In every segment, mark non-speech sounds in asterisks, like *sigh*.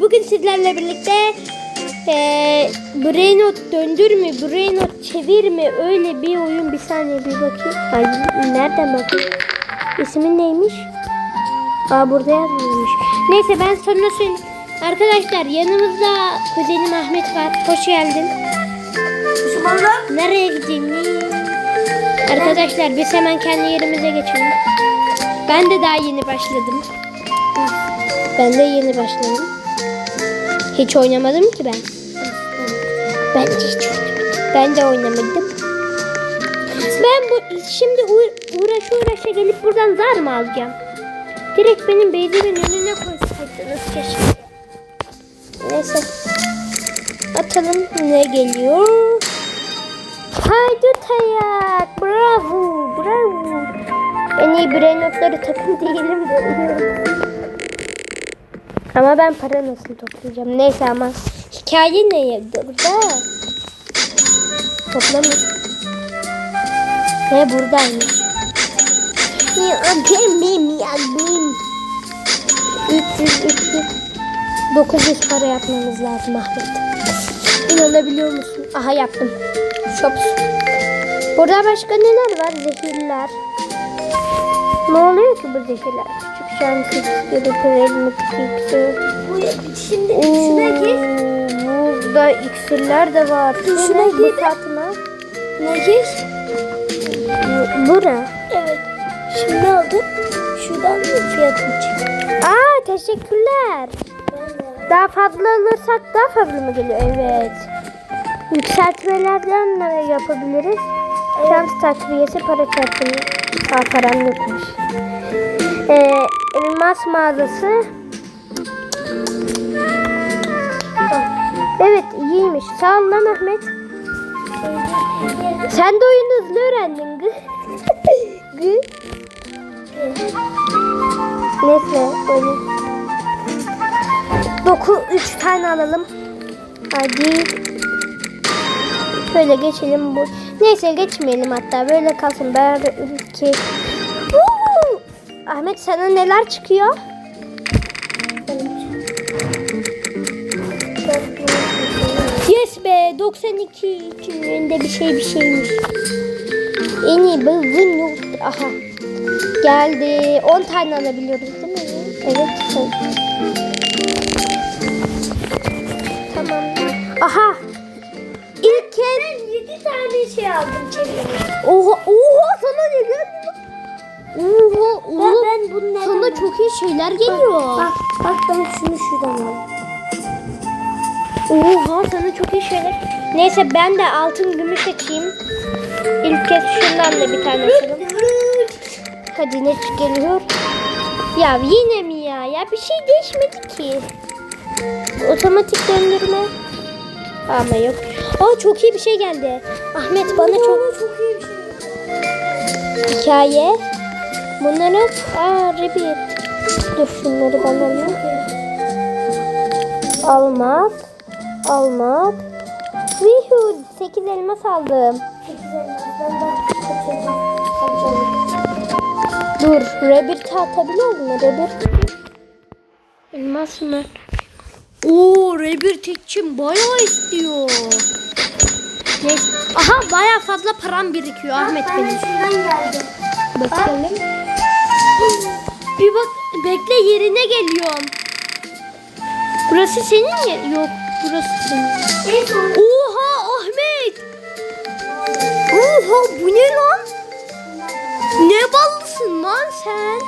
Bugün sizlerle birlikte eee Brainot döndür mü, Brainot çevir mi öyle bir oyun bir saniye bir bakayım. Ay nereden bakayım? İsmin neymiş? Aa burada yazmamış. Neyse ben sonra söyleyeyim. Arkadaşlar yanımızda kuzenim Ahmet var. Hoş geldin. Düşmanlar. Nereye gideyim? Arkadaşlar biz hemen kendi yerimize geçelim. Ben de daha yeni başladım. Ben de yeni başladım. Hiç oynamadım ki ben. Ben de hiç oynamadım. Ben de oynamadım. Ben bu şimdi uğra- uğraşa gelip buradan zar mı alacağım? Direkt benim beyzimin önüne koysaydınız keşke. Neyse. Atalım ne geliyor? Haydi ayak. Bravo. Bravo. En iyi birey notları takım değilim de. *laughs* Ama ben para nasıl toplayacağım? Neyse ama hikaye ne burada? Toplamış. Ne buradaymış? Ya benim ya benim. 300 300 900 para yapmamız lazım Ahmet. İnanabiliyor musun? Aha yaptım. Shops. Burada başka neler var? Zehirler. Ne oluyor ki bu zehirler? İksiri, perelmi iksiri. Bu şimdi şuna gir. Burada iksirler de var. Şuna gir. Bu tatma. Ne gir? Bu, bu ne? Evet. Şimdi oldu? Şuradan fiyatını çık? Aa teşekkürler. Daha fazla alırsak daha fazla mı geliyor? Evet. Yükseltmelerden ne yapabiliriz? Şans takviyesi para çarpımı. Aa. Ee, elmas mağazası. Evet iyiymiş. Sağ ol lan Ahmet. Sen de oyunu hızlı öğrendin. *laughs* Neyse böyle. Doku 3 tane alalım. Hadi. Şöyle geçelim bu. Neyse geçmeyelim hatta böyle kalsın. Ben ülke. Ahmet sana neler çıkıyor? Yes be 92 kimliğinde bir şey bir şeymiş. En iyi bıldın yok. Aha. Geldi. 10 tane alabiliyoruz değil mi? Evet. Tamam. Aha. İlk kez 7 tane şey aldım çeviriyorum. Oha, oha sana ne geldi? Oha, oğlum. ben bunu neden Sana çok iyi şeyler geliyor. Bak, bak ben şunu şuradan aldım. Oha sana çok iyi şeyler. Neyse ben de altın gümüş açayım. İlk kez şundan da bir tane açalım. Hadi ne geliyor? Ya yine mi ya? Ya bir şey değişmedi ki. Otomatik döndürme. Ama yok. Aa çok iyi bir şey geldi. Ahmet bana çok çok iyi bir şey. hikaye. Bunları aa Rebir. Dur şunları bana alayım. Almak. Almak. Vihu 8 elmas aldım. 8 elmasdan da kaçırdım. Kaçırdım. Dur, Rebirth atabiliyor mu? Rebirth. Elmas mı? Oo, Rebirth için bayağı istiyor. Neyse. Aha bayağı fazla param birikiyor Ahmet Ben benim. de şuradan geldim. Bakalım. Bir bak, bekle yerine geliyorum. Burası senin ya? Yok, burası senin. Oha Ahmet! Oha bu ne lan? Ne ballısın lan sen?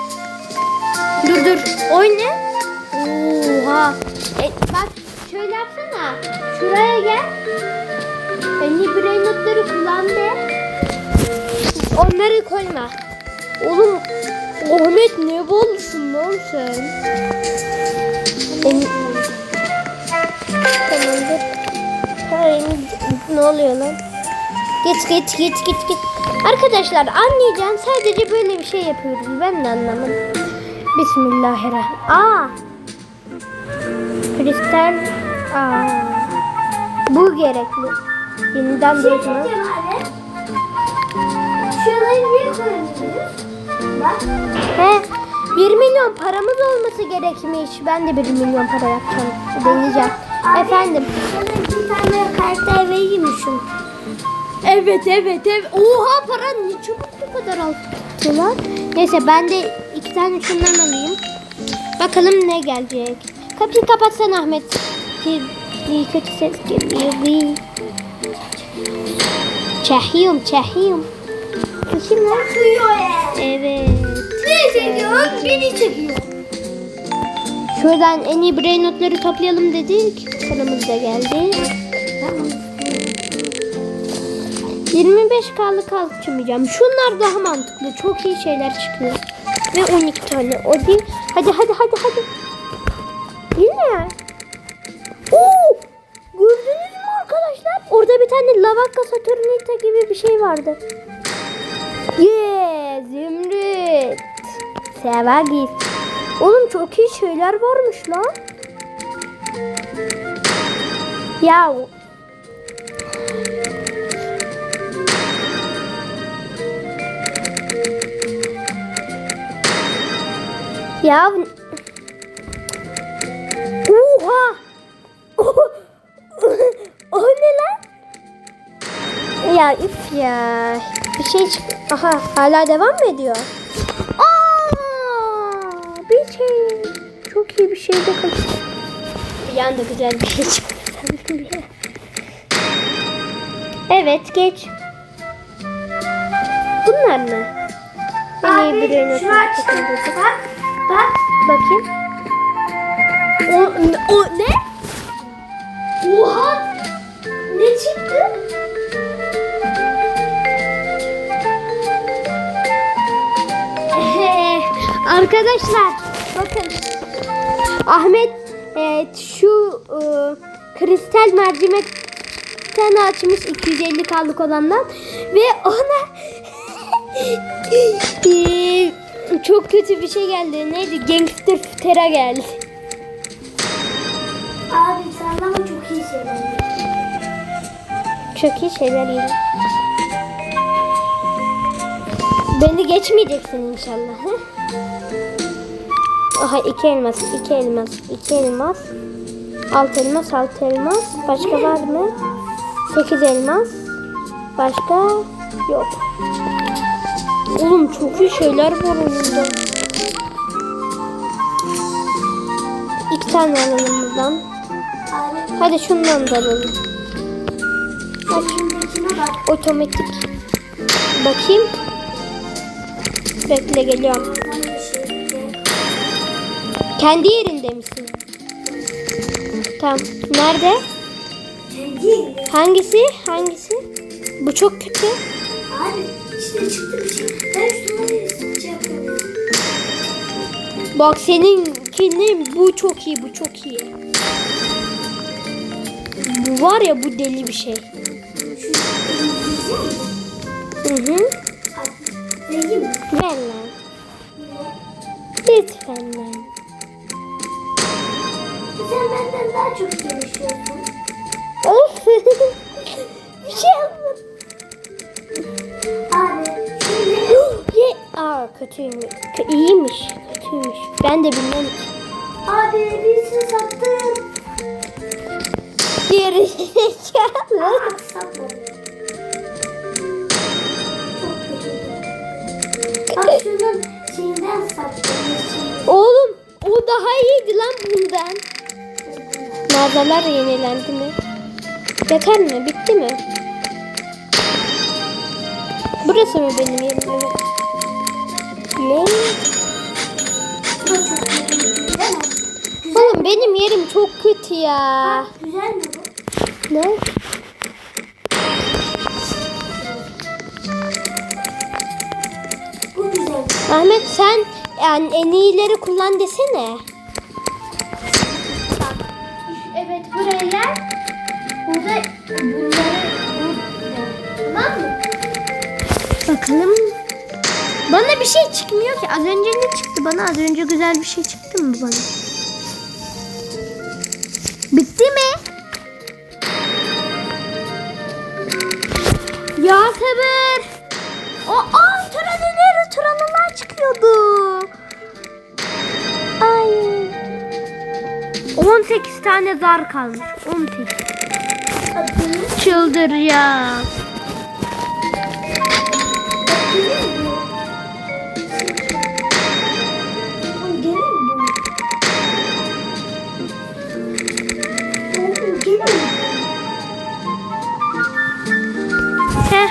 Dur dur. Oy? Oha. E, bak şöyle yapsana. Şuraya gel. Beni birey notları kullan de. Onları koyma. Oğlum Ahmet ne ballısın lan sen? En... Tamamdır. Hayır, ne oluyor lan? Git git git git git. Arkadaşlar anlayacağın sadece böyle bir şey yapıyoruz. Ben de anlamadım. Bismillahirrahmanirrahim. Aa. Kristal. Aa. Bu gerekli. Yeniden şey diyeceğim abi. Şuraları niye koyamıyoruz? Bak. He. 1 milyon paramız olması gerekmiş. Ben de 1 milyon para yapacağım. Deneyeceğim. Efendim. Sana bir tane karakter vereyim şunu? Evet evet evet. Oha para ne çabuk bu kadar aldılar. Neyse ben de iki tane şundan alayım. Bakalım ne gelecek. Kapıyı kapatsan Ahmet. Bir, kötü ses geliyor. Çehiyorum çehiyorum. Kim lan? Suyu Evet. Ne çekiyor? Beni çekiyor. Şuradan en iyi brain notları toplayalım dedik. Paramız da geldi. Tamam. 25 kaldı kalkçamayacağım. Şunlar daha mantıklı. Çok iyi şeyler çıkıyor. Ve 12 tane. O değil. Hadi hadi hadi hadi. Yine. Oo! Gördünüz mü arkadaşlar? Orada bir tane Lavakka Saturnita gibi bir şey vardı. Yeah! Zümrüt. Sevagis. Oğlum çok iyi şeyler varmış lan. Ya Ya Ya if ya. Bir şey çık. Aha hala devam mı ediyor? Aa! Bir şey. Çok iyi bir şey de kaçtı. Bir anda güzel bir şey çıktı. *laughs* evet geç. Bunlar mı? Abi şunu aç. takım Bak. Bak. Bakayım. O, o ne? Oha. Ne çıktı? Arkadaşlar bakın. Ahmet e, şu e, kristal mercimekten açmış 250 kaldık olandan ve ona *laughs* e, çok kötü bir şey geldi. Neydi? Gangster Tera geldi. Abi sallama çok iyi şeyler. Çok iyi şeyler yedi. Beni geçmeyeceksin inşallah. He? *laughs* Aha iki elmas, iki elmas, iki elmas. Alt elmas, alt elmas. Başka var mı? Sekiz elmas. Başka yok. Oğlum çok iyi şeyler var oyunda. İki tane alalım buradan. Hadi şundan da alalım. Bak. Otomatik. Bakayım. Bekle geliyorum. Kendi yerinde misin? Tamam. Nerede? Kendi. Hangisi? Hangisi? Bu çok kötü. Abi işte çıktı bir şey. Ben şunları şey. Bak seninkinin bu çok iyi, bu çok iyi. Bu var ya bu deli bir şey. Hı hı. Ver lan. Lütfen daha çok konuşuyorsun. Of. *laughs* bir şey yapmadım. Abi şimdi. *gasps* Aa kötüymüş. Kö- iyiymiş. Kötüymüş. Ben de bilmem ki. abi birisini sattım. Geri *laughs* zekalı. Satmadım. Bak şunun şeyinden sattım. Oğlum o daha iyiydi lan bundan. Mağazalar yenilendi mi? Yeter mi? Bitti mi? Burası mı benim yerim? Evet. Ne? Oğlum benim yerim çok kötü ya. Güzel mi bu? Ne? Ahmet sen yani en iyileri kullan desene. Evet buraya. Burada bunları tamam mı? Bakalım. Bana bir şey çıkmıyor ki. Az önce ne çıktı bana? Az önce güzel bir şey çıktı mı bana? Bitti mi? Ya sabır. O aa tralaları tralalar çıkıyordu. 18 tane zar kalmış. 18. Çıldıracağım. Heh.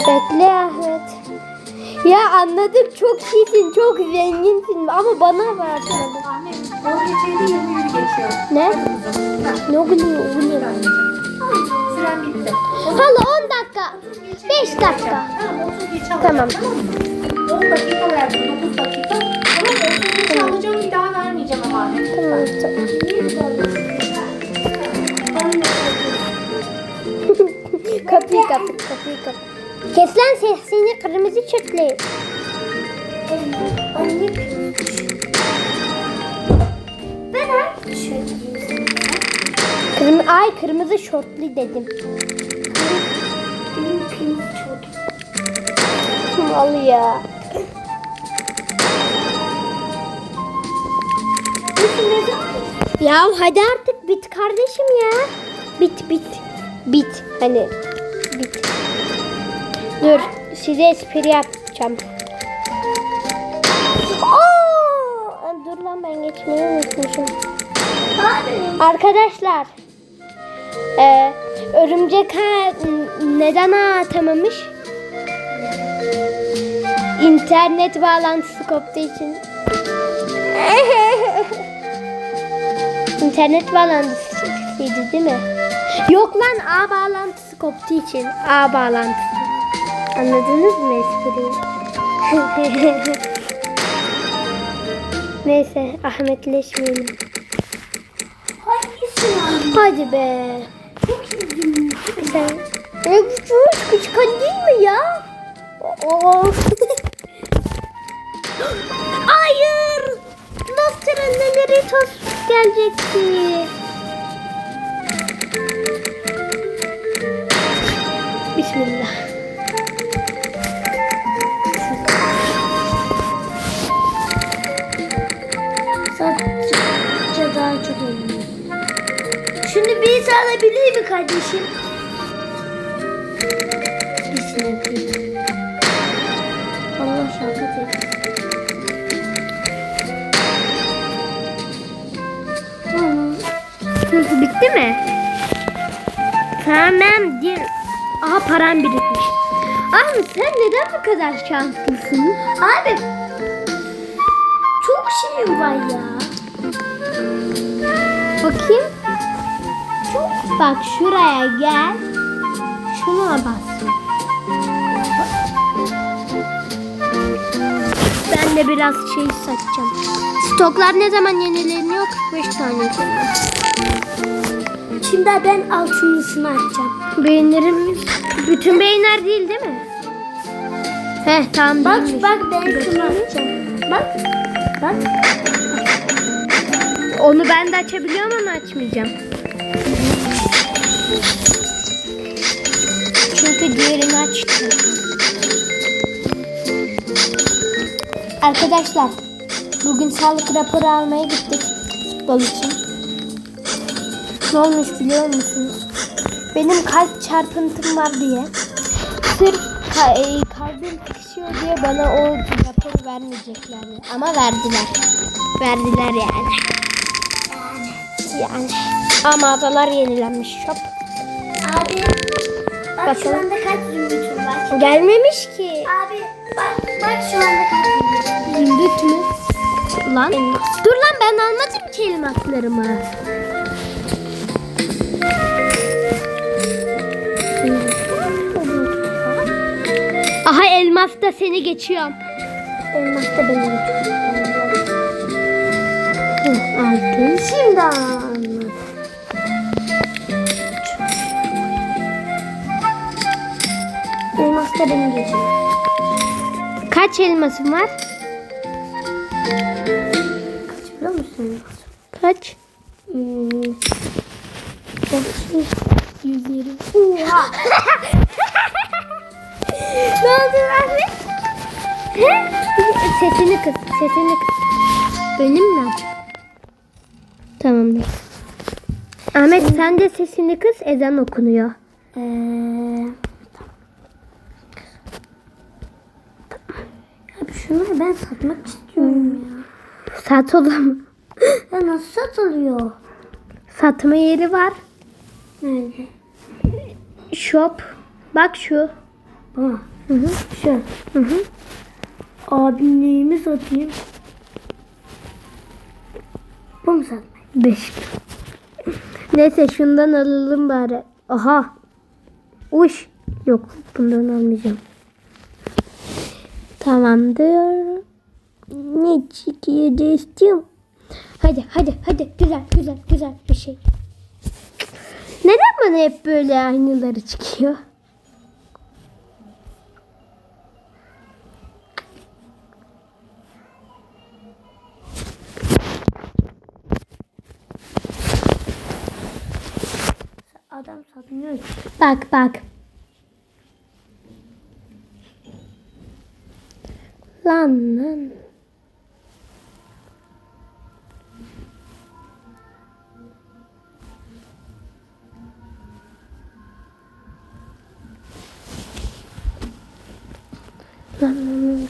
Bekle Ahmet. Ya anladık çok iyisin, çok zenginsin ama bana ver. Ahmet, o geçeydi 20 yürü geçiyor. Ne? Ne oluyor? Ne? Süren bitti. Hala 10 dakika. 5 dakika. Tamam 30 geç Tamam. mı? 10 dakika verdim 9 dakika. Ama 30 geç alacağım bir daha vermeyeceğim ama. Tamam. tamam. kapıyı kapat, kapıyı kapat. Kes lan sesini kırmızı çöple. Anne. Kırmızı, ay kırmızı şortlu dedim. Benim kırmızı. Mal ya. Ya hadi artık bit kardeşim ya. Bit bit. Bit. Hani bit. Dur size espri yapacağım. Aa! Dur lan ben geçmeyi unutmuşum. Abi. Arkadaşlar. E, örümcek ha neden ağ atamamış? İnternet bağlantısı koptuğu için. *laughs* İnternet bağlantısıydı değil mi? Yok lan ağ bağlantısı koptuğu için. Ağ bağlantısı. Anladınız mı espriyi? *laughs* Neyse Ahmetleşmeyelim. Hadi be. Çok. Sen... E, bu çocuk küçük hani değil mi ya? Oo. *laughs* Hayır. Nasıl nereye toz gelecekti? Bir alabilir mi kardeşim? Allah şahit et. Bitti mi? Tamam. Gir. Aha param birikmiş. Ahmet sen neden bu kadar şanslısın? Abi çok şeyim var ya. Bakayım. Bak şuraya gel. Şuna bas. Ben de biraz şey satacağım. Stoklar ne zaman yenileniyor? 45 saniye sonra. Şimdi ben altınlısını açacağım. Beğenirim. Bütün beğenler değil değil mi? Heh tamam Bak değilmiş. bak ben şunu açacağım. Bak. Bak. Onu ben de açabiliyorum ama açmayacağım. Çünkü diğerini açtım. Arkadaşlar bugün sağlık raporu almaya gittik futbol için. Ne olmuş biliyor musunuz? Benim kalp çarpıntım var diye. Sırf ka- e, kalbim sıkışıyor diye bana o raporu vermeyeceklerdi. Ama verdiler. Verdiler yani. Yani. Ama mağazalar yenilenmiş shop. Abi. Bak şu Bakalım. anda kaç zümrütüm var? Gelmemiş ki. Abi bak bak şu anda kaç zümrütüm var? Zümrüt mü? Lan. Dur lan ben almadım ki elmaslarımı. Aha elmas da seni geçiyorum. Elmas da beni geçiyor. Altın. Şimdi. Beni geçiyor. Kaç elmasın var? Kaç biliyor musun? Kaç? Hmm. 120. Oha. ne oldu? He? Sesini kıs, sesini kıs. Benim mi? Tamamdır. Ahmet sen de sesini kız ezan okunuyor. Ee, şunları ben satmak istiyorum ya. Sat o zaman. Ya nasıl satılıyor? Satma yeri var. Nerede? Shop. Bak şu. Aa, Hı hı. şu. Hı hı. Abim neyimi satayım? Bu mu satmak? Beş. Neyse şundan alalım bari. Aha. Uş. Yok bundan almayacağım. Tamamdır. Ne istiyorum. Hadi hadi hadi güzel güzel güzel bir şey. Neden bana hep böyle aynıları çıkıyor? Adam satmıyor. Bak bak. Lan lan.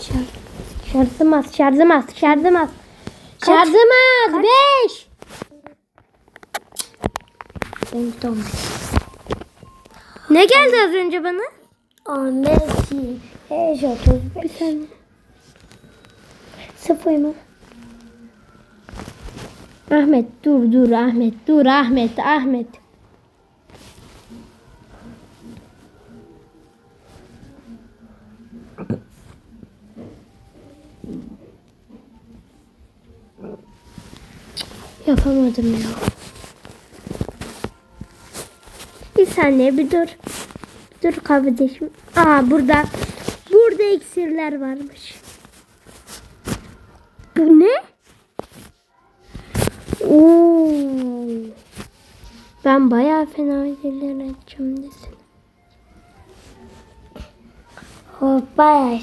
Şarj. Şarjım az, şarjım az, şarjım az. Şarjım az, beş. Ben tamam. Ne geldi az önce bana? Ahmet'i. Eş otuz Bir saniye. Sıfır mı? Ahmet dur dur Ahmet dur Ahmet Ahmet. Yapamadım ya. Bir saniye bir dur. Dur kardeşim. Aa burada burada iksirler varmış. Bu ne? Oo. Ben bayağı fena yerler açacağım desin. Hoppa.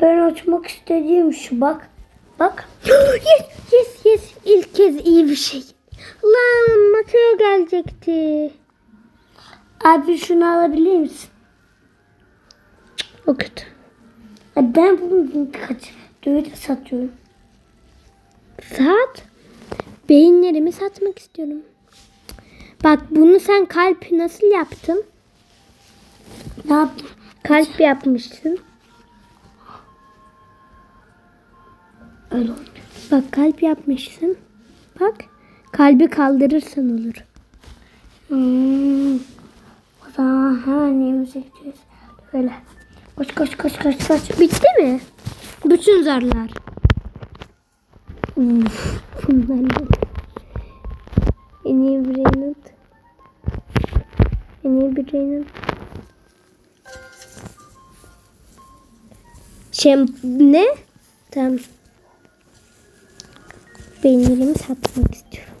Ben açmak istediğim şu bak. Bak. *gasps* yes yes yes ilk kez iyi bir şey. Lan Mateo gelecekti. Abi şunu alabilir misin? O kötü. Ben bunu kaç dövüde satıyorum. Sat. Beyinlerimi satmak istiyorum. Bak bunu sen kalp nasıl yaptın? Ne yaptın? Kalp yapmışsın. Öyle oldu. Bak kalp yapmışsın. Bak kalbi kaldırırsan olur. Hmm. O zaman hemen neyimize gidiyoruz. Böyle. Koş koş koş koş koş. Bitti mi? Bütün zarlar. Bunlar En iyi bir Reynald. En iyi bir Reynald. Şem ne? Tamam. Beynlerimi satmak istiyorum.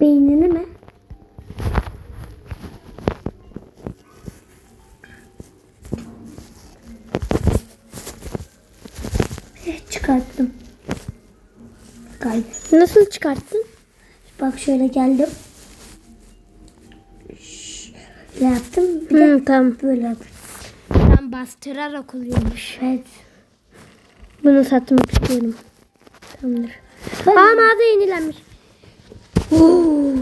Beynini mi? Çıkarttım. Galiba. Nasıl çıkarttın? Bak şöyle geldim. Şöyle yaptım. Bir de Hı, tamam. böyle yaptım. Ben bastırarak oluyormuş. Evet. Bunu satmak istiyorum. Tamamdır. Ben- Aa mağaza yenilenmiş. Oo,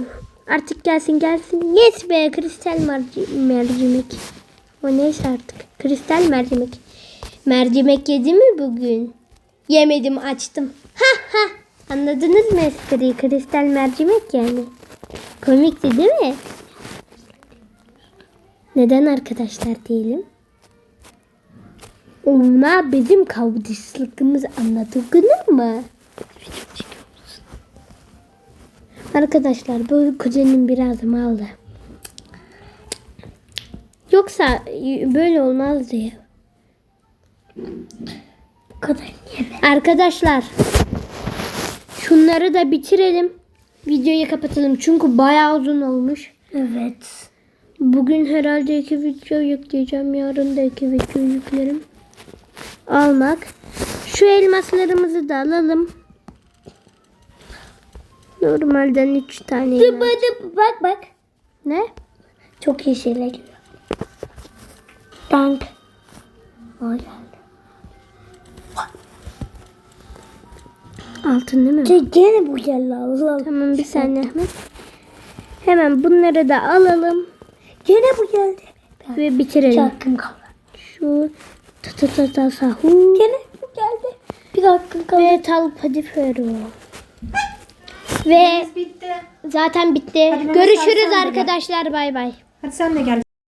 artık gelsin gelsin. Yes be kristal merci- mercimek. O neyse artık. Kristal mercimek. Mercimek yedi mi bugün? Yemedim açtım. Ha ha. Anladınız mı espriyi? Kristal mercimek yani. Komikti değil mi? Neden arkadaşlar diyelim? Onlar bizim kardeşliğimizi anladınız mı? Arkadaşlar bu kuzenim biraz maldı. Yoksa böyle olmazdı ya. Arkadaşlar şunları da bitirelim. Videoyu kapatalım çünkü bayağı uzun olmuş. Evet. Bugün herhalde iki video yükleyeceğim. Yarın da iki video yüklerim. Almak. Şu elmaslarımızı da alalım. Normalden 3 tane. Dur elmas. bak bak. Ne? Çok iyi şeyler geliyor. Dank. O Altın değil mi? Şey, gene bu geldi Allah Allah. Tamam bir saniye Ahmet. Hemen bunları da alalım Gene bu geldi. ve Bir bitirelim. hakkım kaldı. Şu ta ta ta ta sahur Gene bu geldi. Bir hakkım kaldı. ve talpadifero. Ve Bitti. zaten bitti. Hadi Görüşürüz arkadaşlar bay bay. Hadi sen de gel.